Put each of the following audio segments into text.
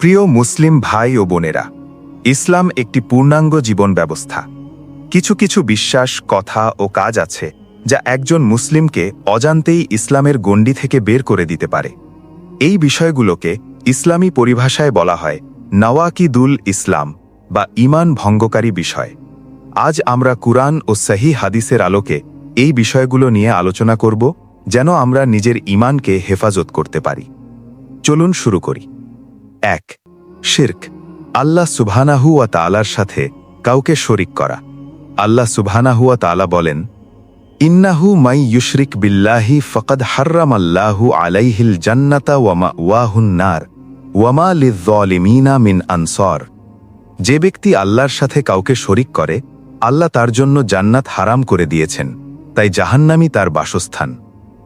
প্রিয় মুসলিম ভাই ও বোনেরা, ইসলাম একটি পূর্ণাঙ্গ জীবন ব্যবস্থা। কিছু কিছু বিশ্বাস, কথা ও কাজ আছে যা একজন মুসলিমকে অজান্তেই ইসলামের গণ্ডি থেকে বের করে দিতে পারে। এই বিষয়গুলোকে ইসলামী পরিভাষায় বলা হয় নওয়াকিদুল ইসলাম বা ঈমান ভঙ্গকারী বিষয়। আজ আমরা কুরআন ও সহি হাদিসের আলোকে এই বিষয়গুলো নিয়ে আলোচনা করব, যেন আমরা নিজের ঈমানকে হেফাজত করতে পারি। চলুন শুরু করি। এক, শির্ক। আল্লাহ সুবহানাহু ওয়া তাআলার সাথে কাউকে শরিক করা। আল্লাহ সুবহানাহু ওয়া তাআলা বলেন, ইন্নাহু মাই ইউশরিক বিল্লাহি ফকদ হার্রাম আল্লাহু আলাইহিল জান্নাতা ওয়ামা ওয়াহুন নার ওয়ামা লিযলিমিনা মিন আনসর। যে ব্যক্তি আল্লাহর সাথে কাউকে শরিক করে, আল্লাহ তার জন্য জান্নাত হারাম করে দিয়েছেন, তাই জাহান্নামই তার বাসস্থান।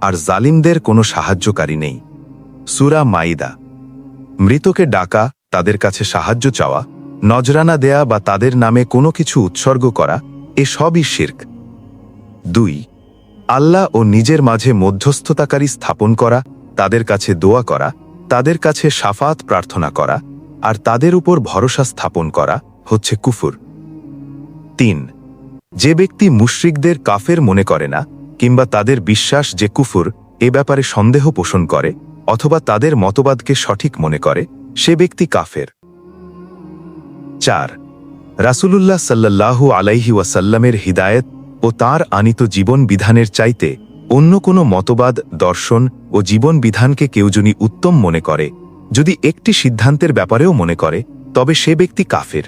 আর জালিমদের কোনো সাহায্যকারী নেই। সুরা মাইদা মৃতকে ডাকা, তাদের কাছে সাহায্য চাওয়া, নজরানা দেয়া বা তাদের নামে কোনো কিছু উৎসর্গ করা, এ সবই শির্ক। দুই, আল্লাহ ও নিজের মাঝে মধ্যস্থতাকারী স্থাপন করা, তাদের কাছে দোয়া করা, তাদের কাছে সাফাত প্রার্থনা করা, আর তাদের উপর ভরসা স্থাপন করা হচ্ছে কুফুর। তিন, যে ব্যক্তি মুশ্রিকদের কাফের মনে করে না, কিংবা তাদের বিশ্বাস যে কুফুর, এ ব্যাপারে সন্দেহ পোষণ করে অথবা তাদের মতবাদকে সঠিক মনে করে, সে ব্যক্তি কাফের। চার, রাসূলুল্লাহ সাল্লাল্লাহু আলাইহি ওয়াসাল্লামের হিদায়েত ও তার আনিত জীবন বিধানের চাইতে অন্য কোনো মতবাদ, দর্শন ও জীবন বিধানকে কেউ যদি উত্তম মনে করে, যদি একটি সিদ্ধান্তের ব্যাপারেও মনে করে, তবে সে ব্যক্তি কাফের।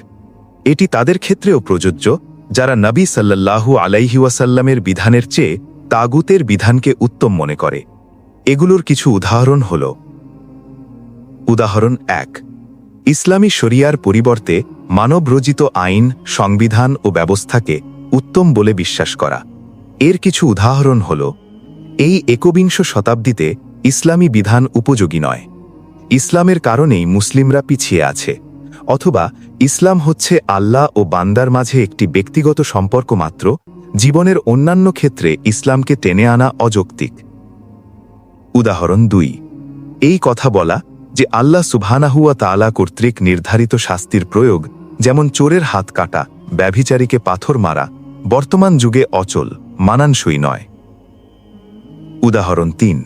এটি তাদের ক্ষেত্রেও প্রযোজ্য, যারা নবী সাল্লাল্লাহু আলাইহি ওয়াসাল্লামের বিধানের চেয়ে তাগুতের বিধানকে উত্তম মনে করে। এগুলোর কিছু উদাহরণ হল। উদাহরণ এক, ইসলামী শরিয়ার পরিবর্তে মানবরচিত আইন, সংবিধান ও ব্যবস্থাকে উত্তম বলে বিশ্বাস করা। এর কিছু উদাহরণ হল, এই একবিংশ শতাব্দীতে ইসলামী বিধান উপযোগী নয়। ইসলামের কারণেই মুসলিমরা পিছিয়ে আছে, অথবা ইসলাম হচ্ছে আল্লাহ ও বান্দার মাঝে একটি ব্যক্তিগত সম্পর্ক মাত্র, জীবনের অন্যান্য ক্ষেত্রে ইসলামকে টেনে আনা অযৌক্তিক। উদাহরণ দুই। এই কথা বলা যে আল্লাহ সুবহানাহুয়া তাআলা কর্তৃক নির্ধারিত শাস্তির প্রয়োগ, যেমন চোরের হাত কাটা, ব্যভিচারীকে পাথর মারা, বর্তমান যুগে অচল, মানানসই নয়। উদাহরণ তিন।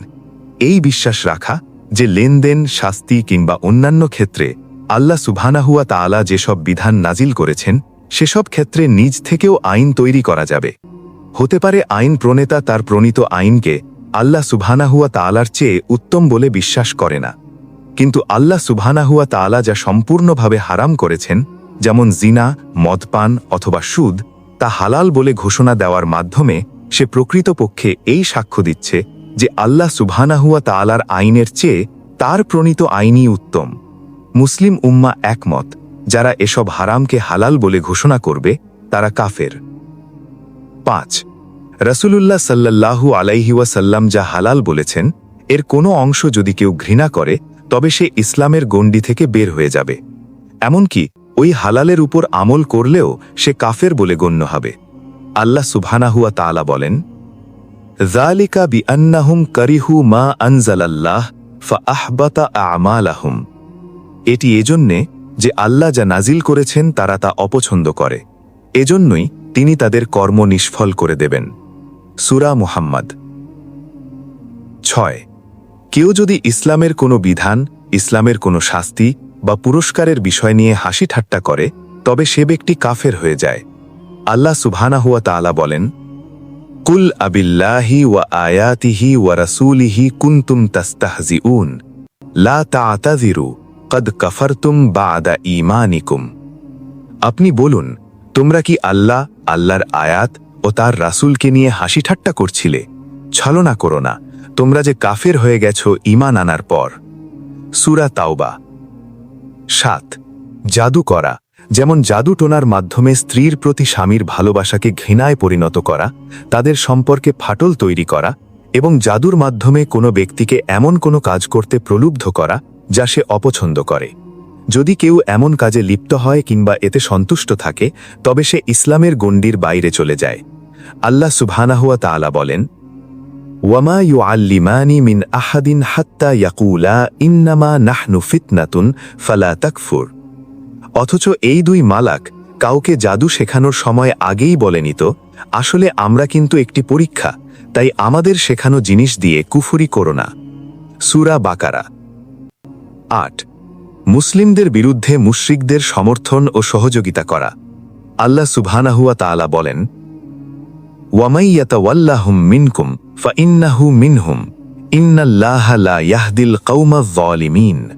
এই বিশ্বাস রাখা যে লেনদেন, শাস্তি কিংবা অন্যান্য ক্ষেত্রে আল্লাহ সুবহানাহুয়া তাআলা যেসব বিধান নাজিল করেছেন, সেসব ক্ষেত্রে নিজ থেকেও আইন তৈরি করা যাবে। হতে পারে আইন প্রণেতা তার প্রণীত আইনকে আল্লাহ সুবহানাহুয়া তালার চেয়ে উত্তম বলে বিশ্বাস করে না। কিন্তু আল্লাহ সুবহানাহুয়া তাআলা যা সম্পূর্ণভাবে হারাম করেছেন, যেমন জিনা, মদপান অথবা সুদ, তা হালাল বলে ঘোষণা দেওয়ার মাধ্যমে সে প্রকৃতপক্ষে এই সাক্ষ্য দিচ্ছে যে আল্লাহ সুবহানাহুয়া তালার আইনের চেয়ে তার প্রণীত আইনই উত্তম। মুসলিম উম্মা একমত, যারা এসব হারামকে হালাল বলে ঘোষণা করবে, তারা কাফের। পাঁচ রসুলুল্লাহ সাল্লাল্লাহু আলাইহি ওয়াসাল্লাম যা হালাল বলেছেন, এর কোনো অংশ যদি কেউ ঘৃণা করে, তবে সে ইসলামের গণ্ডি থেকে বের হয়ে যাবে। এমনকি ওই হালালের উপর আমল করলেও সে কাফের বলে গণ্য হবে। আল্লাহ সুবহানাহুয়া তাআলা বলেন জালিকা বি আন্নাহুম করিহু মা আনজালাল্লাহ ফা আহবাতা আমালাহুম। এটি এজন্যে যে আল্লাহ যা নাজিল করেছেন তারা তা অপছন্দ করে। এজন্যই তিনি তাদের কর্ম নিষ্ফল করে দেবেন। সুরা মুহাম্মদ। ছয়, কেউ যদি ইসলামের কোনো বিধান, ইসলামের কোনো শাস্তি বা পুরস্কারের বিষয় নিয়ে হাসি ঠাট্টা করে, তবে সে ব্যক্তি কাফের হয়ে যায়। আল্লাহ সুবহানাহুয়া তাআলা বলেন, কুল আবিল্লাহি ওয়া আয়াতিহি ওয়া রাসূলিহি কুনতুম তাস্তাহজিউন, লা তা'তাযিরু কদ কাফারতুম বাদা ঈমানিকুম। আপনি বলুন, তোমরা কি আল্লাহ, আল্লাহর আয়াত তার রাসূলকে নিয়ে হাসি ঠাট্টা করছিলে। ছলনা করো না, তোমরা যে কাফের হয়ে গেছ ঈমান আনার পর। সুরা তাওবা। সাত, জাদু করা। যেমন জাদু টোনার মাধ্যমে স্ত্রীর প্রতি স্বামীর ভালোবাসাকে ঘৃণায় পরিণত করা, তাদের সম্পর্কে ফাটল তৈরি করা এবং জাদুর মাধ্যমে কোনো ব্যক্তিকে এমন কোনো কাজ করতে প্রলুব্ধ করা যা সে অপছন্দ করে। যদি কেউ এমন কাজে লিপ্ত হয় কিংবা এতে সন্তুষ্ট থাকে, তবে সে ইসলামের গণ্ডির বাইরে চলে যায়। আল্লাহ সুবহানাহুয়া তাআলা বলেন, ওয়ামা ইউআল্লিমানি মিন আহাদিন হাত্তা ইয়াকুলা ইন্নামা নাহনু ফিতনাতুন ফালা তাকফুর। অথচ এই দুই মালাক কাউকে জাদু শেখানোর সময় আগেই বলেনি তো, আসলে আমরা কিন্তু একটি পরীক্ষা, তাই আমাদের শেখানো জিনিস দিয়ে কুফুরি করো না। সুরা বাকারা। আট, মুসলিমদের বিরুদ্ধে মুশ্রিকদের সমর্থন ও সহযোগিতা করা। আল্লাহ সুবহানাহুয়া তাআলা বলেন মিনকুম ফাইন্নাহু মিনহুম ইন্নাল্লাহা লা ইয়াহদিল যালিমিন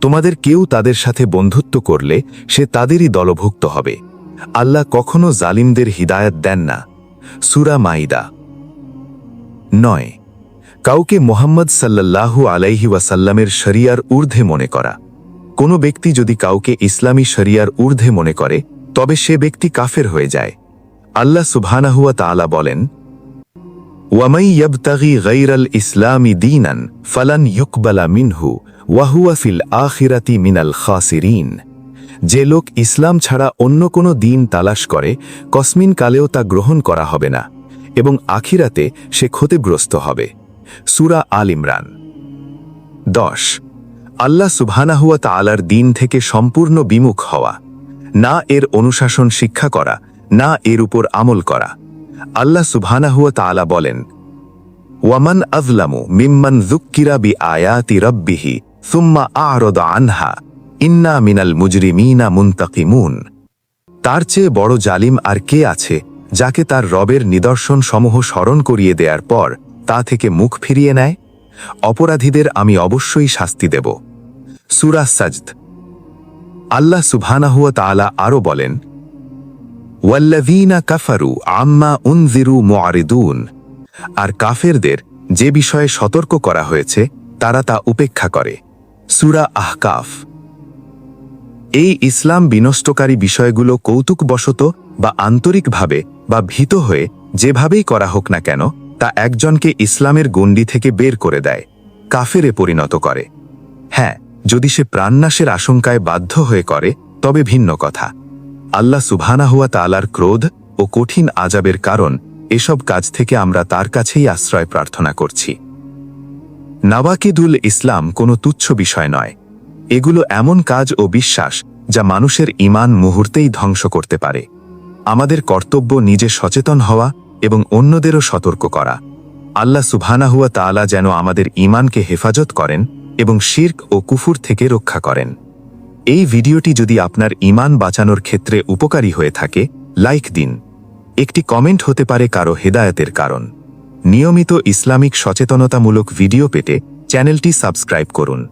তোমাদের কেউ তাদের সাথে বন্ধুত্ব করলে সে তাদেরই দলভুক্ত হবে। আল্লাহ কখনো জালিমদের হিদায়াত দেন না। সুরা মাইদা। নয়। কাউকে মোহাম্মদ সাল্লাল্লাহু আলাইহি ওয়াসাল্লামের শরিয়ার ঊর্ধ্বে মনে করা। কোনো ব্যক্তি যদি কাউকে ইসলামী শরিয়ার ঊর্ধ্বে মনে করে, তবে সে ব্যক্তি কাফের হয়ে যায়। আল্লাহ সুবহানাহুয়া তাআলা বলেন, ওয়ামাই ইয়াবতাগি গাইরাল ইসলামি দীনান ফালান ইউকবালা মিনহু ওয়াহুয়া ফিল আখিরাতি মিনাল খাসিরিন। যে লোক ইসলাম ছাড়া অন্য কোনো দিন তালাশ করে, কসমিন কালেও তা গ্রহণ করা হবে না এবং আখিরাতে সে ক্ষতিগ্রস্ত হবে। সুরা আল ইমরান। দশ, আল্লাহ সুবহানাহুয়া তাআলার দিন থেকে সম্পূর্ণ বিমুখ হওয়া, না এর অনুশাসন শিক্ষা করা না এর উপর আমল করা। আল্লাহ সুবহানাহুয়া তাআলা বলেন, ওয়ামান আজলামু মিম্মান যুক্কিরা বি আয়াতি রব্বিহি সুম্মা আরদ আনহা ইন্না মিনাল মুজরিমিনা মুন্তাকিমুন। তার চেয়ে বড় জালিম আর কে আছে যাকে তার রবের নিদর্শন সমূহ স্মরণ করিয়ে দেওয়ার পর তা থেকে মুখ ফিরিয়ে নেয়? অপরাধীদের আমি অবশ্যই শাস্তি দেব। সুরা সাজদ। আল্লাহ সুবহানাহুয়া তাআলা আরও বলেন ওয়াল্লাযীনা কাফারু আম্মা উনজিরু মুআরিদুন আর কাফেরদের যে বিষয়ে সতর্ক করা হয়েছে, তারা তা উপেক্ষা করে। সুরা আহকাফ। এই ইসলাম বিনষ্টকারী বিষয়গুলো কৌতুকবশত বা আন্তরিকভাবে বা ভীত হয়ে যেভাবেই করা হোক না কেন, তা একজনকে ইসলামের গণ্ডি থেকে বের করে দেয়, কাফেরে পরিণত করে। হ্যাঁ যদি সে প্রাণনাশের আশঙ্কায় বাধ্য হয়ে করে, তবে ভিন্ন কথা। আল্লাহ সুবহানাহুয়া তালার ক্রোধ ও কঠিন আজাবের কারণ এসব কাজ থেকে আমরা তার কাছেই আশ্রয় প্রার্থনা করছি। নাওয়াকিদুল ইসলাম কোনো তুচ্ছ বিষয় নয়। এগুলো এমন কাজ ও বিশ্বাস যা মানুষের ইমান মুহূর্তেই ধ্বংস করতে পারে। আমাদের কর্তব্য নিজে সচেতন হওয়া এবং অন্যদেরও সতর্ক করা। আল্লাহ সুবহানাহুয়া তাআলা যেন আমাদের ইমানকে হেফাজত করেন এবং শির্ক ও কুফুর থেকে রক্ষা করেন। এই ভিডিওটি যদি আপনার ইমান বাঁচানোর ক্ষেত্রে উপকারী হয়ে থাকে, লাইক দিন। একটি কমেন্ট হতে পারে কারও হেদায়তের কারণ। নিয়মিত ইসলামিক সচেতনতামূলক ভিডিও পেতে চ্যানেলটি সাবস্ক্রাইব করুন।